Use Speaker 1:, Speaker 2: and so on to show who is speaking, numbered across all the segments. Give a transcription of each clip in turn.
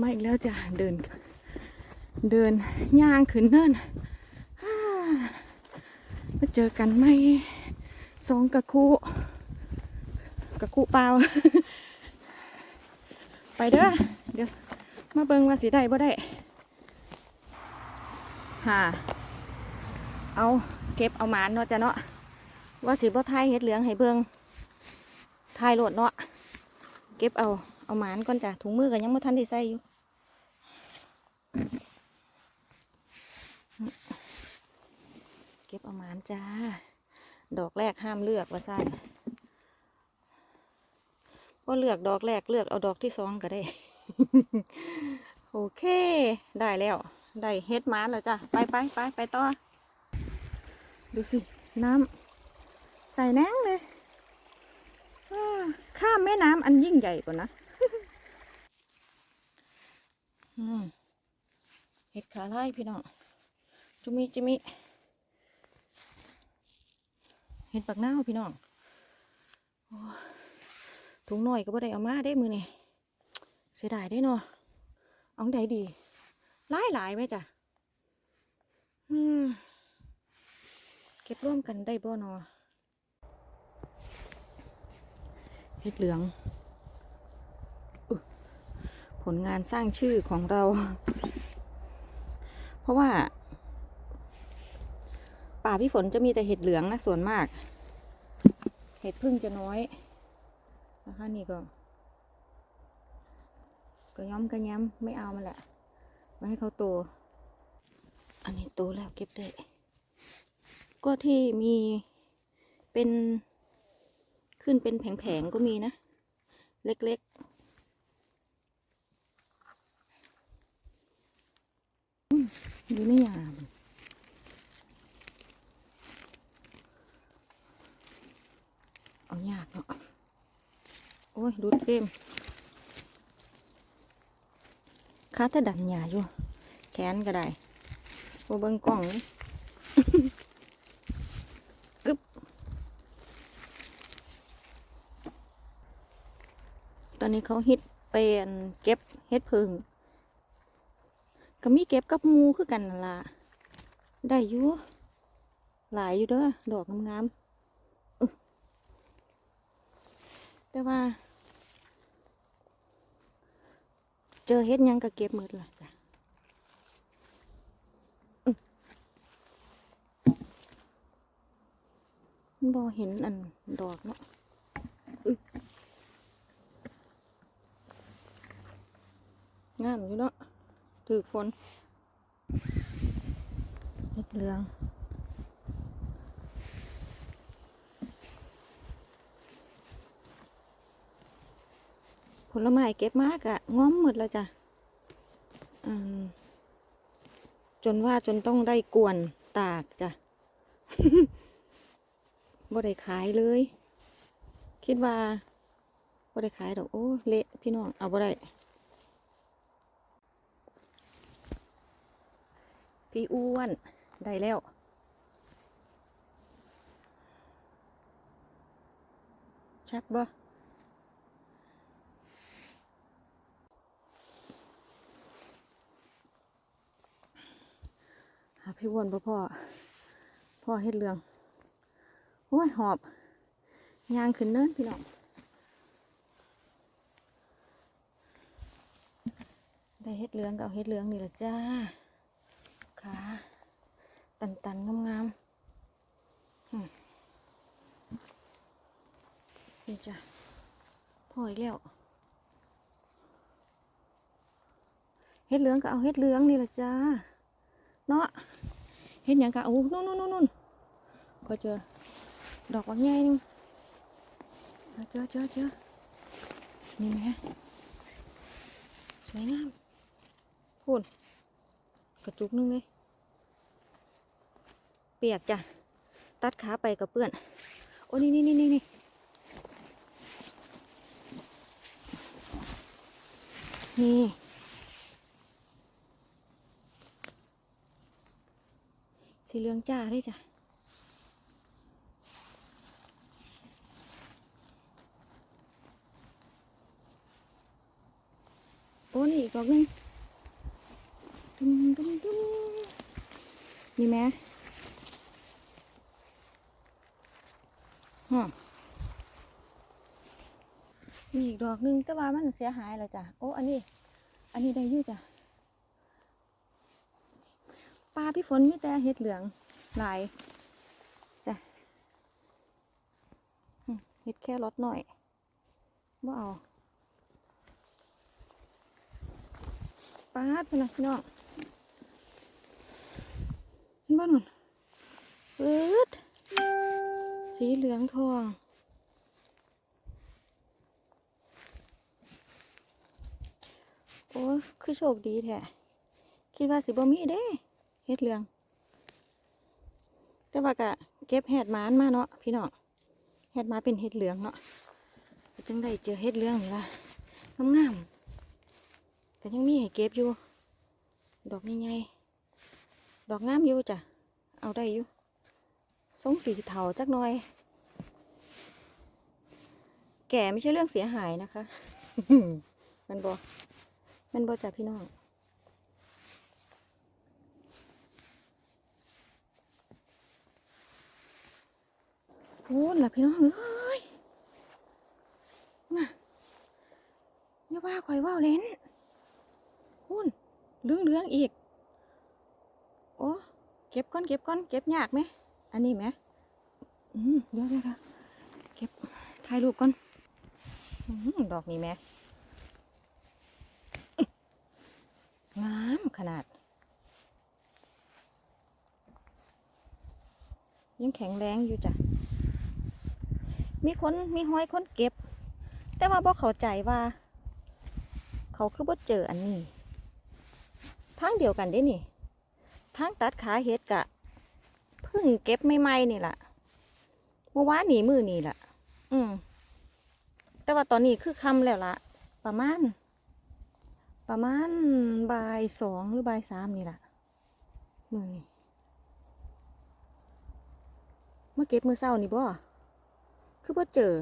Speaker 1: มาอีกแล้วจ้ะเดิน เดินย่างขึ้นเนินมาเจอกันไหมสองกะคุกะคุเปล่า ไปเด้อเดี๋ยว มาเบิงว่าสีได้บ่ได้ฮ่าเอาเก็บเอาหมานเนาะจ้ะเนาะว่าสีบ่ทยเฮ็ดเหลืองให้เบิงทายโหลดเนาะเก็บเอาเอาหมานก่อนจ้ะถุงมือกันยังไม่ทันได้ใส่อยู่ เก็บเอาหมานจ้า ดอกแรกห้ามเลือกว่าสั้นว่าเลือกดอกแรกเลือกเอาดอกที่สองก็ได้ โอเค ได้แล้ว ได้เฮ็ดมานแล้วจ้ะ ไปไปไปไปต่อ ดูสิ น้ำใส่แนงเลยข้ามแม่น้ำอันยิ่งใหญ่กว่านะเห็ดขาไล่พี่น้องจุมิจิมิ เห็ดปักหน้าพี่น้องอถุงหน่อยก็บ่ได้เอามาได้มือนี่เสียดายได้เนาะเอาได้ดีหลายหลายไหมจ้ะเก็บร่วมกันได้บ่เนาะเห็ดเหลือง ผลงานสร้างชื่อของเรา เพราะว่า ป่าพี่ฝนจะมีแต่เห็ดเหลืองนะส่วนมาก เห็ดพึ่งจะน้อยนะคะนี่ก็ก็ย้อมก็ย้ำไม่เอามันแหละไว้ให้เขาโต อันนี้โตแล้วเก็บได้ ก็ที่มีเป็นขึ้นเป็นแผงๆก็มีนะ เล็กๆอืมอยู่ในยาม เอายากเนาะโอ้ยดูดเฟรมคาต่ดันหยาอยู่ แขนก็ได้โบเบิงกล้องนี่อึ๊บตอนนี้เขาฮิตเป็นเก็บเฮ็ดพึ่งก็มีเก็บกับมูคือกันนั่นล่ะ ได้อยู่หลายอยู่เด้อดอกงามๆ แต่ว่า เจอเฮ็ดหยังก็เก็บหมดละจ้ะอื้อมันบ่เห็นอันดอกเนาะอึ๊ยงามอยู่เนาะถือฝนเฮ็ดเหลือง ลไม้เก็บมากอะง้อมหมดแล้วจ้ะจนว่าจนต้องได้กวนตากจ้ะบ่ได้ขายเลย คิดว่าบ่ได้ขายดอกโอ้เละพี่น้องเอาบ่ได้พี่อ้วนได้แล้วชัดบ่ พี่วนพ่อพ่อพ่อเฮ็ดเรือง โอ้ย หอบยางขึ้นเนินพี่น้องได้เฮ็ดเรืองก็เอาเฮ็ดเรืองนี่แหละจ้าขาตันตันงามงามๆอืมนี่จ้ะพ่ออีกแล้วเฮ็ดเหลืองก็เอาเฮ็ดเหลืองนี่แหละจ้าเนาะ เห็นอย่างกะโอ้นู่นนู่นนู่นก็เจอดอกว่าใหญ่นึงเจอเจอเจอนี่ไหมสวยงามพูนกระจุกนึงเลย เปียกจ้ะ ตัดขาไปกับเปื้อน โอ้นี่นี่นี่นี่นี่ สีเหลืองจ้าเลยจ้ะโอ้นี่อีกดอกนึงดุมดุมดุมนี่แม่ฮะมีอีกดอกนึงแต่ว่ามันเสียหายแล้วจ้ะโอ้อันนี้ อันนี้ได้อยู่จ้ะ ลาพี่ฝนมีแต่เห็ดเหลืองหลายจ้ะเห็ดแค่รสหน่อยว่าเอาปาดพนะพี่น้องบ้านนปื๊ดสีเหลืองทองโอ้คือโชคดีแท้คิดว่าสิบ่มีเด้ เฮ็ดเหลือง แต่ว่ากะเก็บเห็ดมานมาเนาะพี่น้องเห็ดมาเป็นเห็ดเหลืองเนาะจังได้เจอเห็ดเหลืองนี่ล่ะงามๆก็ยังมีให้เก็บอยู่ ดอกใหญ่ๆดอกงามอยู่จ้ะเอาได้อยู่สงสีเทาจักหน่อย แก่ไม่ใช่เรื่องเสียหายนะคะ มันบอมันบอจ้ะพี่น้อง พูดล่ะพี่น้องเอ้ยน่ะอย่าว่าข่อยว่าวเล่นหุ่นเรื่องเรื่องอีก โอ้เก็บก้อนเก็บก้อนเก็บยากไหม อันนี้ไหมอืมเดี๋ยวเดี๋ยวเดี๋ยวเก็บถ่ายรูปก่อนอดอกนี้ไหมอื้องามขนาด ยังแข็งแรงอยู่จ้ะ มีคนมีห้อยคนเก็บ แต่ว่าบ่เข้าใจว่า เขาคือบ่เจออันนี้ทางเดียวกันเด้นี่ทางตัดขาเห็ดกะเพิ่งเก็บใหม่ๆนี่ล่ะเมื่อวานหนีมือนี่ล่ะ อืมแต่ว่าตอนนี้คือคำแล้วล่ะ ประมาณ ประมาณบ่ายสองหรือบ่ายสามนี่ล่ะมือนี่มาเก็บมือเศร้านี่บ่ คือบ่เจอ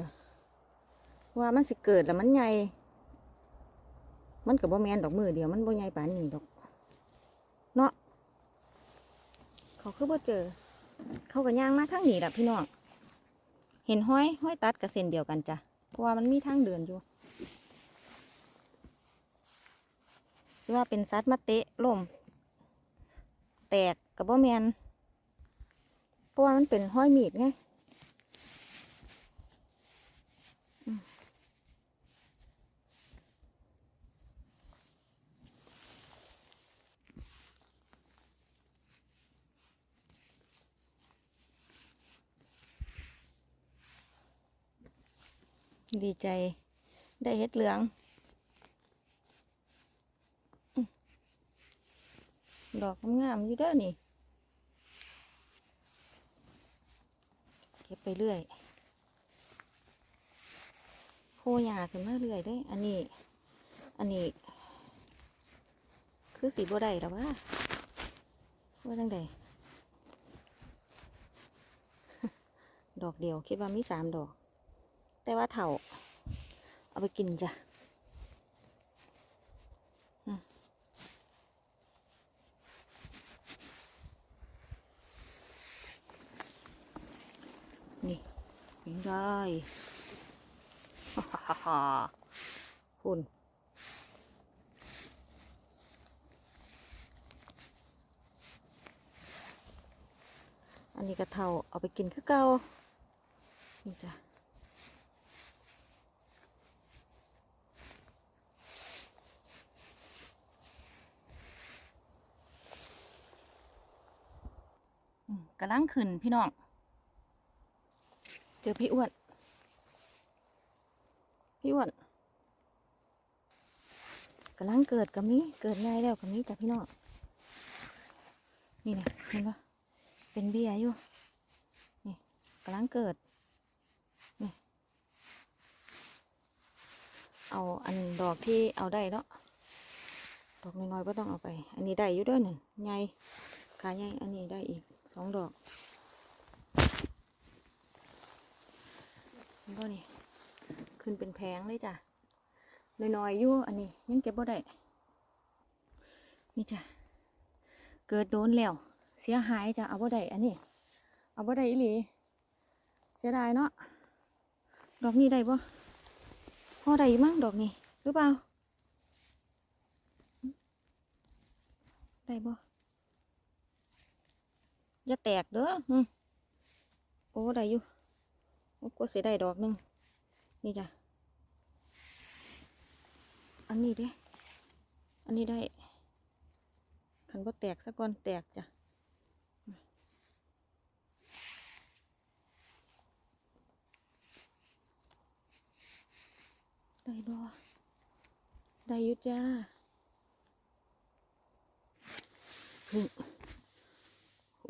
Speaker 1: ว่ามันสิเกิดแล้วมันใหญ่ มันกับบ่แมนดอกมือเดียวมันบ่ใหญ่ปานนี้ดอก เนาะเขาคือบ่เจอ เขาก็ย่างมาทางนี้แหละพี่น้อง เห็นห้อยห้อยตัดกับเส้นเดียวกันจ้ะ เพราะว่ามันมีทางเดินอยู่สิว่าเป็นสัตว์มาเตะล่ม แตกกับบ่แมนเพราะว่ามันเป็นห้อยมีดไง ดีใจได้เห็ดเหลืองอื้อดอกงามอยู่เด้อนี่ เก็บไปเรื่อยโพหยาขึ้นมาเรื่อยด้ อันนี้ อันนี้ คือสีบัได้แล้ววะว่าจังใดดอกเดียว คิดว่ามีสามดอก แต่ว่าเถาเอาไปกินจ้ะนี่กินได้ฮ่าฮ่าฮ่าฮ่าคุณอันนี้กระเทาเอาไปกินคือเก่านี่จ้ะ กำลังขึ้นพี่น้อง เจอพี่อ้วน พี่อ้วนกำลังเกิดกับนี้เกิดง่ายแล้วกับนี้จ้ะพี่น้อง นี่นะเห็นปะเป็นเบี้ยอยู่ นี่กำลังเกิด นี่ เอาอันดอกที่เอาได้เนาะดอกน้อยๆก็ต้องเอาไป อันนี้ได้อยู่ด้วยนั่นใหญ่ขาใหญ่อันนี้ได้อีก องดอกนี่ก็นี่ ขึ้นเป็นแพงเลยจ้ะน้อยๆอยู่อันนี้ ยังเก็บบ่ได้ นี่จ้ะ เกิดโดนแล้ว เสียหายจ้ะ เอาบ่ได้อันนี้ เอาบ่ได้อีหลี เสียดายเนาะ ดอกนี้ได้บ่พอได้มั้งดอกนี้ หรือเปล่า ได้บ่ อย่าแตกเด้ออืมโอ้ได้อยู่โอ้กลัวเสียได้ดอกหนึง นี่จ้ะ อันนี้เด้ อันนี้ได้ขันก็แตกซะก่อนแตกจ้ะได้บ่ได้อยู่จ้า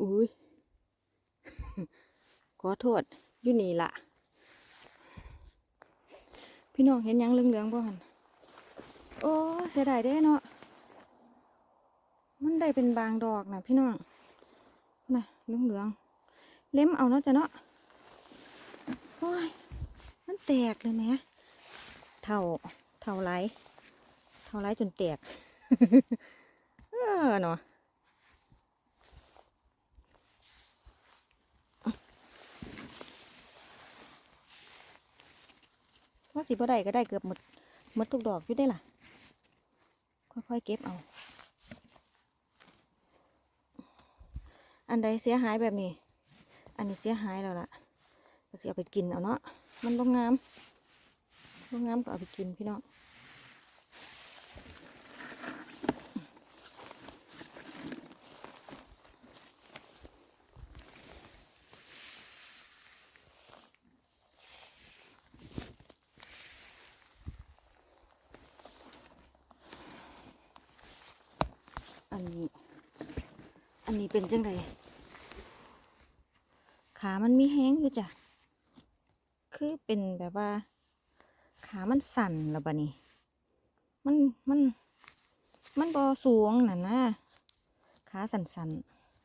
Speaker 1: อุ้ยขอโทษอยู่นี่ละพี่น้องเห็นยังเหลืองๆบ่หันโอ้เสียดายเด้เนาะมันได้เป็นบางดอกนะพี่น้องนะเหลืองเรืองๆเล็มเอาเนาะจ้ะเนาะโอ้ยมันแตกเลยแหมเท่าเท่าไรเท่าไรจนแตก เออเนาะ ว่าสิบ่ได้ก็ได้เกือบหมดหมดทุกดอกอยู่ได้ล่ะ ค่อยๆเก็บเอา อันใดเสียหายแบบนี้ อันนี้เสียหายแล้วล่ะ ก็สิเอาไปกินเอาเนาะ มันบ่งามบ่งามก็เอาไปกินพี่น้อง เป็นจังไดขามันมีแห้งอยู่จ้ะ คือเป็นแบบว่า ขามันสั่นแล้วบะนี่มัน มัน มันบอสูงน่ะนะ ขาสั่นสัน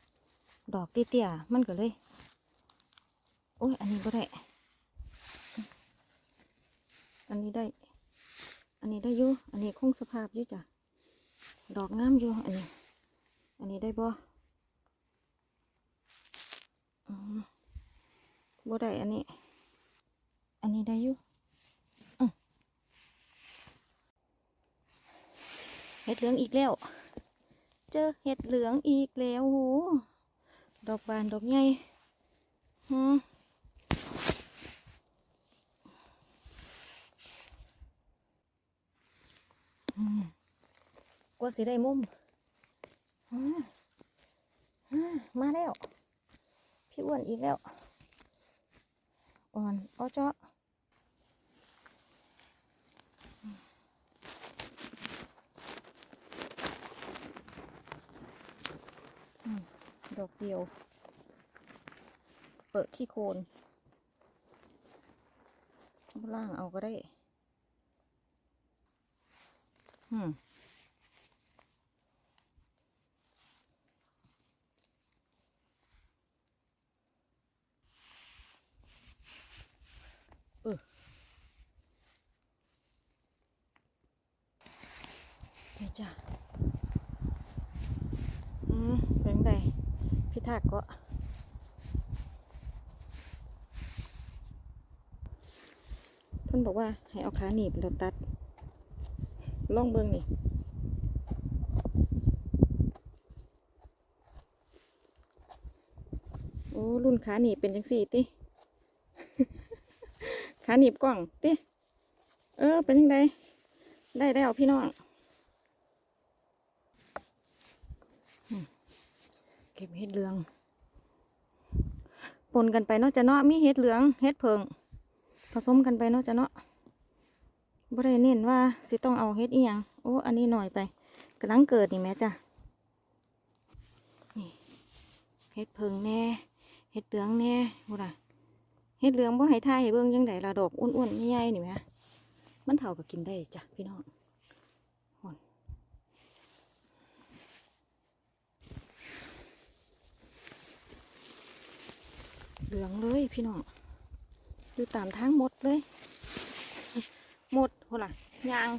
Speaker 1: ๆ ดอกเตี้ยๆ มันก็เลย โอ้ย อันนี้ก็ได้ อันนี้ได้ อันนี้ได้อยู่ อันนี้คงสภาพอยู่จ้ะ ดอกงามอยู่ อันนี้ อันนี้ได้บ่ บ่ได้อันนี้ อันนี้ได้อยู่เห็ดเหลืองอีกแล้ว เจอเห็ดเหลืองอีกแล้วโหดอกบานดอกใหญ่ฮึอืมกว่าสิได้มุมมาแล้ว พี่อ้วนอีกแล้วอ่อนอ้อเจาะดอกเดียว เปิดขี้โคนล่างเอาก็ได้ อืม นี่จ้ะอืมเป็นไงพี่ทากก็เพิ่นบอกว่าให้เอาขาหนีบแล้วตัดล่องเบิ้งนี่โอ้รุ่นขาหนีบเป็นจังสี่ติขาหนีบกล่องติเออเป็นยังไงได้แล้วพี่น้อง เหลือง ปนกันไปเนาะจะเนาะมีเห็ดเหลืองเห็ดเพิง ผสมกันไปเนาะจะเนาะบ่ได้เน้นว่าสิต้องเอาเห็ดอีหยังโอ้ อันนี้หน่อยไปกำลังเกิดนี่แม่จ้ะนี่เห็ดเพิงแน่เห็ดเหลืองแน่บ่ล่ะเห็ดเหลืองบ่ให้ทายให้เบิ่งจังไดละดอกอ้วนๆใหญ่ๆนี่แหมมันเท่าก็กินได้จ้ะพี่น้อง เหลืองเลยพี่น้องอยู่ตามทางหมดเลยหมดหุ่นล่ะยาง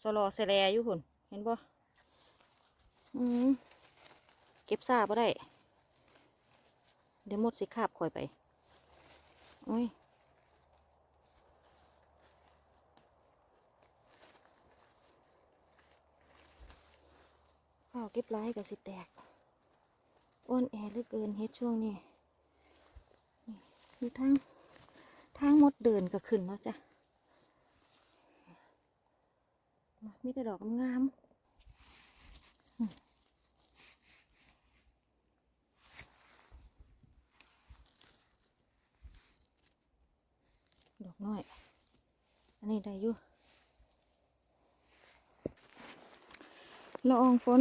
Speaker 1: สโลอเซแลอยู่หุ่นเห็นปะอืมเก็บซาบ่ได้ เดี๋ยวหมดสิคาบคอยไปโอ้ยข้าวเก็บไร้กับสิแตกอ้วนแอเหลือเกินเฮ็ดช่วงนี้ มีทางทางมดเดินก็ขึ้นแล้วจ้ะมามีแต่ดอกงามดอกน้อย อันนี้ได้อยู่ละอองฝน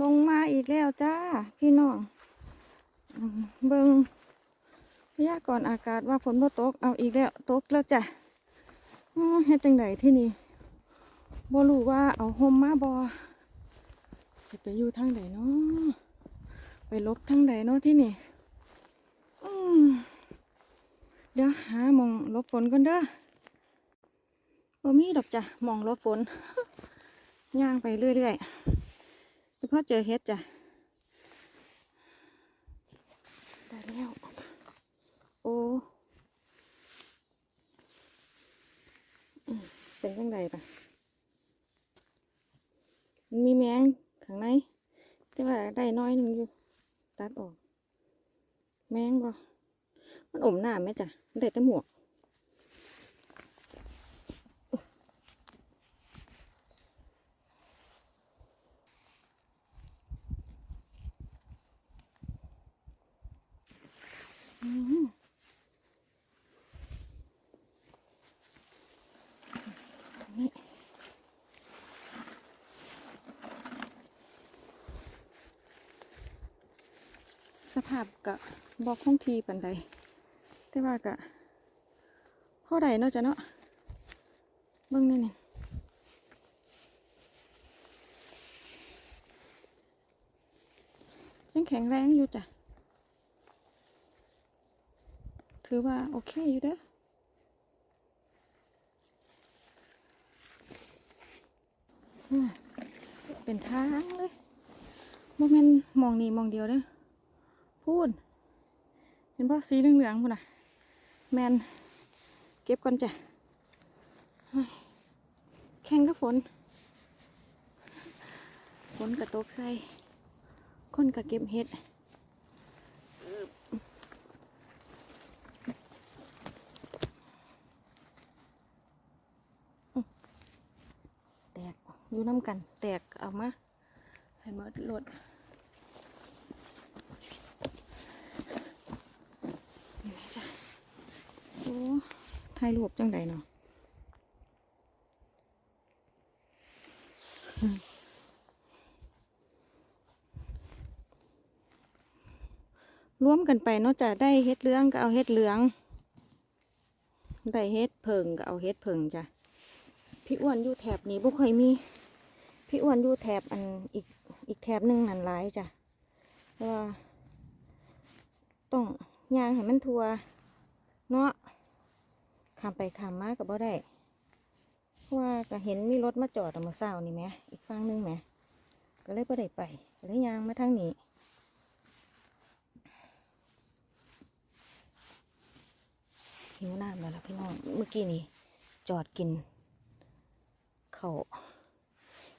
Speaker 1: ลงมาอีกแล้วจ้า พี่น้องเบิง พยากรณ์อากาศว่าฝนบ่ตก เอาอีกแล้วตกแล้วจ้ะเฮ็ดจังไดที่นี่บ่รู้ว่าเอาห่มมาบ่สิไปอยู่ทางใดเนาะไปลบทางใดเนาะที่นี่เดี๋ยวหามองลบฝนก่อนเด้อบ่มีดอกจ้ะมองลบฝนย่างไปเรื่อยๆแล้วพอเจอเฮ็ดจ้ะได้แล้ว โอ้เป็นจังไดปะมันมีแมงข้างในแต่ว่าได้น้อยหนึ่งอยู่ ตัดออก แมงบ่มันอมหน้าไหมจ้ะมันได้แต่หมวกอืม สภาพกะบอกคงทีปันใดแต่ว่ากะพ่อใดเนาะจ้ะเนาะเบิ่งนี่นี่ยังแข็งแรงอยู่จ้ะ ถือว่าโอเคอยู่เด้อเป็นทางเลยโมเมนมองนี่มองเดียวเด้อ พูด เห็นป่ะสีเหลืองๆพุ่นน่ะแมนเก็บก่อนจ้ะแข่งกับฝน ฝนกระตกใส่คนกะเก็บเห็ดแตกอยู่น้ำกัน แตกเอามาให้หมดรถนี่ไหมจ้ะโอ้ถ่ายรูปจังใดเนาะรวมกันไปเนาะจะได้เฮ็ดเหลืองก็เอาเฮ็ดเหลือง ได้เฮ็ดเพิงก็เอาเฮ็ดเพิงจ้ะ พี่อ้วนอยู่แถบนี้บ่ค่อยมี พี่อ้วนอยู่แถบอันอีกอีกแถบหนึ่งนั่นหลายจ้ะเพราะว่าต้องย่างให้มันทัวเนาะ ข้ามไปข้ามมาก็บ่ได้เพราะว่าก็เห็นมีรถมาจอดเอามื่อเช้านี่แหมอีกฝั่งหนึงแหมก็เลยบ่ได้ไปก็เลยยางมาทางนี้หิวน้ำแล้วล่ะพี่น้องเมื่อกี้นี่จอดกินเขา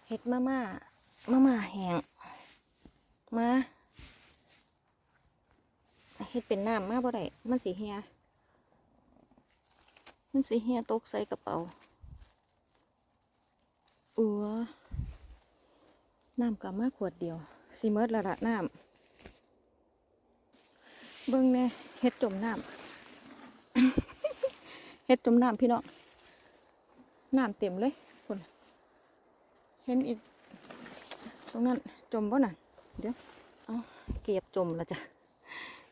Speaker 1: เฮ็ดมาม่ามาม่าแห้งมาเฮ็ดเป็นน้ำมาบ่ได้มันสีเฮีย มันสีเฮียตกใส่กระเป๋าอัวน้ำกลับมาขวดเดียวสีเมิดละละน้ำเบิ่งแน่เฮ็ดจมน้ำเฮ็ดจมน้ำพี่น้องน้ำเต็มเลยคนเห็นอีก ตรงนั้นจมบ่น่ะเดี๋ยวเอาเก็บจมล้วจ้ะ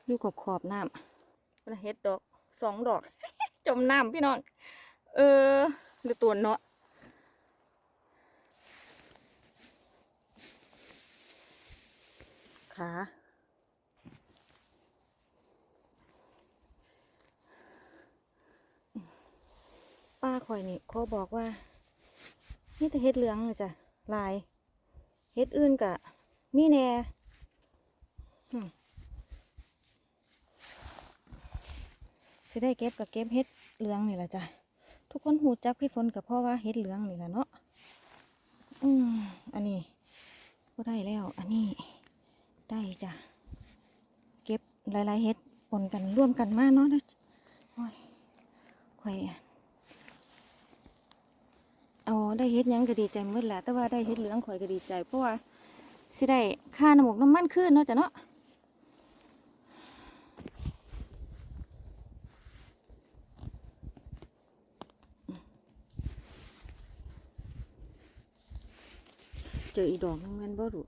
Speaker 1: อยู่ขอบขอบน้ำเป็นเฮ็ดดอกสองดอก จมน้ำพี่น้อง เออ หรือตัวเนาะขาป้าคอยนี่เขาบอกว่านี่แต่เฮ็ดเหลืองเลยจ้ะลาย เฮ็ดอื่นกะมีแน่ สิได้เก็บกับเก็บเฮ็ดเหลืองนี่แหละจ้ะทุกคนหูจักพี่ฝนกับพ่อว่าเฮ็ดเหลืองนี่แหละเนาะอืมอันนี้ก็ได้แล้ว อันนี้ได้จ้ะเก็บหลายๆเฮ็ดปนกันร่วมกันมากเนาะนะโอ้ยข่อยเอาได้เฮ็ดยังก็ดีใจหมดแหละแต่ว่าได้เฮ็ดเหลืองข่อยก็ดีใจเพราะว่าสิได้ค่าน้ำหมกน้ำมันขึ้นเนาะจ้ะเนาะ เจออีดอกนึงแมนบ่รู้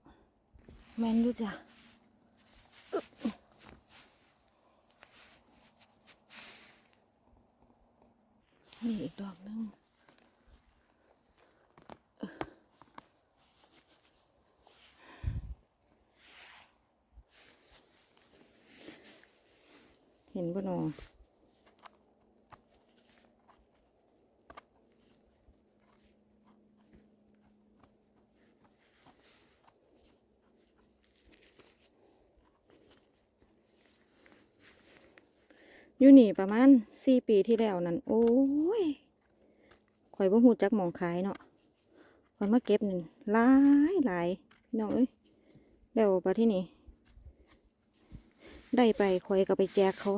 Speaker 1: แมนอยู่จ้ะนี่อีกดอกนึงเห็นบ่นอ อยู่นี่ประมาณสี่ปีที่แล้วนั่นโอ้ยข่อยบ่ฮู้จักหมองขายเนาะข่อยมาเก็บนี่หลายหลายน้องเอ้ยแล้วปที่นี่ได้ไปข่อยก็ไปแจกเขา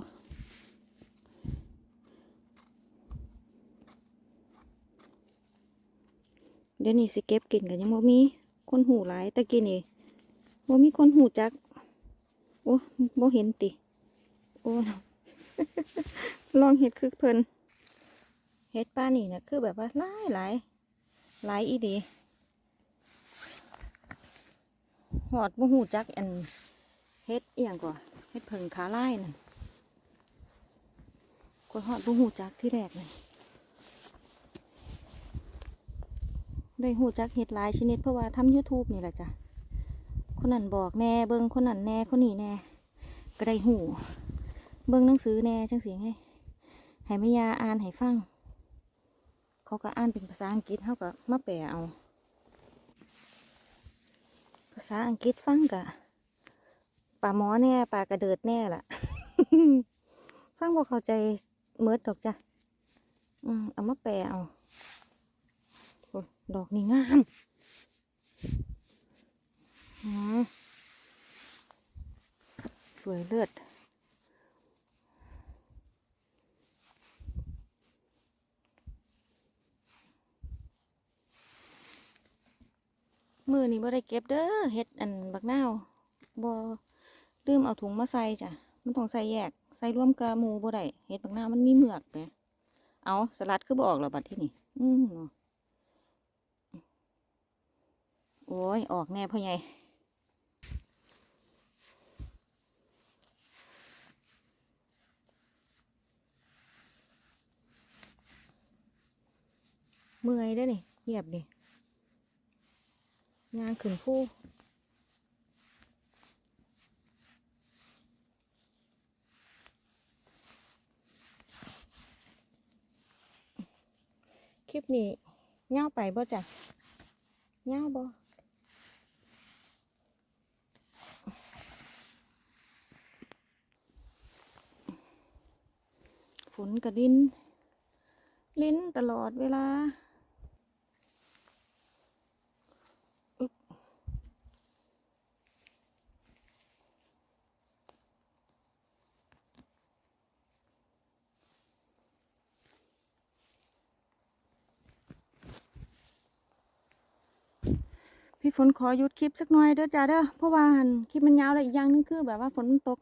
Speaker 1: เดี๋ยวนี้สิเก็บกินกันยังบ่มีคนหูหลายแต่กี้นี่บ่มีคนหูจัก โอ้บ่เห็นติ โอ้ ลองเห็ดคือเพิ่นเห็ดป้านี่นะคือแบบว่าหลายหลายหลายอีดีหอดบ่หูจักอันเฮ็ดเอียงกว่าเฮ็ดเพิงขาไล่นั่นคนหอดบ่หูจักที่แรกเลยได้หูจักเฮ็ดหลายชนิดเพราะว่าทำ YouTube นี่แหละจ้ะคนนั้นบอกแน่เบิ่งคนนั้นแน่คนนี้แน่ก็ได้หู เบิ่งหนังสือแน่จังเสียงให้ให้แม่ยาอ่านให้ฟัง เขาก็อ่านเป็นภาษาอังกฤษเขาก็มาแปลเอา ภาษาอังกฤษฟังกะป่าหมอแน่ป่ากระเดิดแน่ล่ะ ฟังบ่เข้าใจเมิดดอกจ้ะอืมเอามาแปลเอาดอกนี่งามอืมสวยเลือด มือนี่บ่ได้เก็บเด้อเฮ็ดอันบักนาวบ่ลืมเอาถุงมาใส่จ้ะมันต้องใส่แยกใส่รวมกับหมูบ่ได้เฮ็ดบักนาวมันมีเหมือกแหมเอาสลัดคือบ่ออกแล้วบัดที่นี่อืมโอ้ยออกแน่พ่อใหญ่เมื่อยเด้นี่เหยียบดิ งานขึ้นผู้คลิปนี้เงาไปบ่จ้ะเงาบ่ฝนกระดิน ลิ้นตลอดเวลา พี่ฝนขอหยุดคลิปสักหน่อยเด้อจ้าเด้อเพราะว่าคลิปมันยาวแล้วอีกอย่างนึงคือ แบบว่าฝนมันตก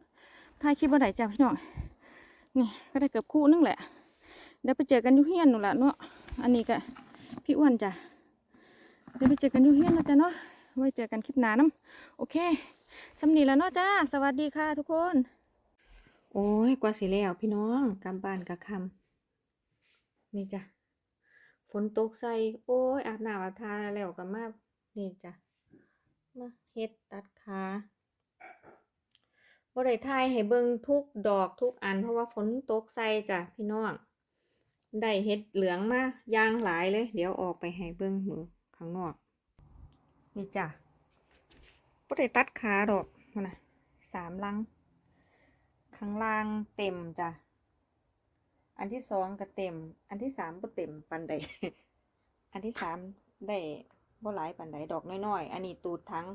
Speaker 1: ถ่ายคลิปบ่ได้จ้าพี่น้องนี่ก็ได้เกือบคู่นึงแหละเดี๋ยวไปเจอกันยุ่เฮียนนู่นละเนาะอันนี้ก็พี่อ้วนจ้ะเดี๋ยวไปเจอกันยุ่เฮียนนะจ้ะเนาะไว้เจอกันคลิปหน้าน้ำโอเคสำนีแล้วเนาะจ้า สวัสดีค่ะทุกคน โอ้ยกว่าสิแล้วพี่น้องกำบานกับคำนี่จ้ะฝนตกใส่โอ้ยอาบน้ำอาบทาแล้วกันมา นี่จ้ะมาเฮ็ดตัดขาบ่ได้ถ่ายให้เบิ่งทุกดอกทุกอันเพราะว่าฝนตกใส่จ้ะพี่น้องได้เฮ็ดเหลืองมาย่างหลายเลย เดี๋ยวออกไปให้เบิ่งมือข้างนอก นี่จ้ะปก็ได้ตัดขาดอกมันนะสามลังข้างล่างเต็มจ้ะอันที่สองก็เต็ม อันที่สามก็เต็มปันใด อันที่สามได้ บ่หลายปันใดดอกน้อยๆ อันนี้ตูดทั้ง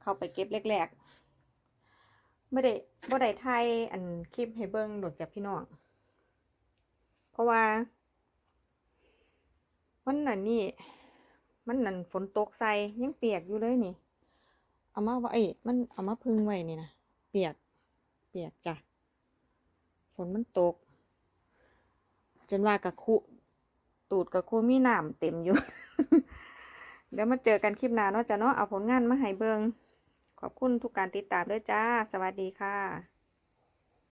Speaker 1: เข้าไปเก็บแรกๆไม่ได้บ่ได้ไทยอันคลิปให้เบิ่งโดดจากพี่น้อง เพราะว่ามันนั่นนี่มันนั่นฝนตกใส่ยังเปียกอยู่เลยนี่ เอามาว่าไว้มันเอามาพึ่งไว้นี่นะเปียก เปียกจ้ะฝนมันตก จนว่ากะคุ ตูดกะคุมีน้ำเต็มอยู่ เดี๋ยวมาเจอกันคลิปหน้าเนาะจ้ะเนาะเอาผลงานมาให้เบิงขอบคุณทุกการติดตามด้วยจ้า สวัสดีค่ะ